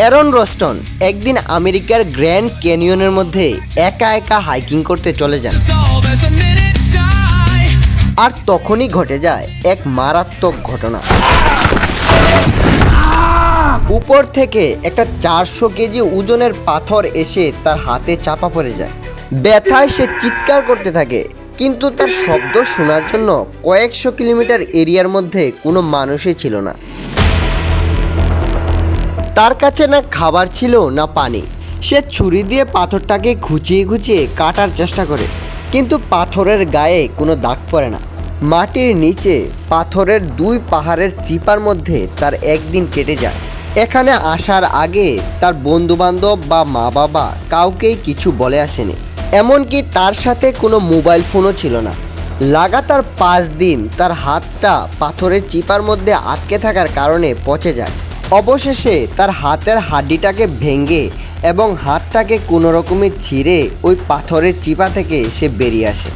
Aaron Roston একদিন আমেরিকার grand ক্যানিয়নের মধ্যে একা একা হাইকিং করতে চলে যান. আর তখনই ঘটে যায় এক মারাত্মক ঘটনা। উপর থেকে একটা চারশো কেজি ওজনের পাথর এসে তার হাতে চাপা পড়ে যায়। ব্যথায় সে চিৎকার করতে থাকে, কিন্তু তার শব্দ শোনার জন্য কয়েকশো কিলোমিটার এরিয়ার মধ্যে কোনো মানুষই ছিল না। তার কাছে না খাবার ছিল, না পানি। সে ছুরি দিয়ে পাথরটাকে খুঁচিয়ে খুঁচিয়ে কাটার চেষ্টা করে, কিন্তু পাথরের গায়ে কোনো দাগ পড়ে না। মাটির নিচে পাথরের দুই পাহাড়ের চিপার মধ্যে তার একদিন কেটে যায়। এখানে আসার আগে তার বন্ধুবান্ধব বা মা বাবা কাউকেই কিছু বলে আসেনি। এমনকি তার সাথে কোনো মোবাইল ফোনও ছিল না। লাগাতার পাঁচ দিন তার হাতটা পাথরের চিপার মধ্যে আটকে থাকার কারণে পচে যায়। অবশেষে তার হাতের হাড্ডিটাকে ভেঙে এবং হাতটাকে কোনো রকমে ছিঁড়ে ওই পাথরের চিপা থেকে সে বেরিয়ে আসে।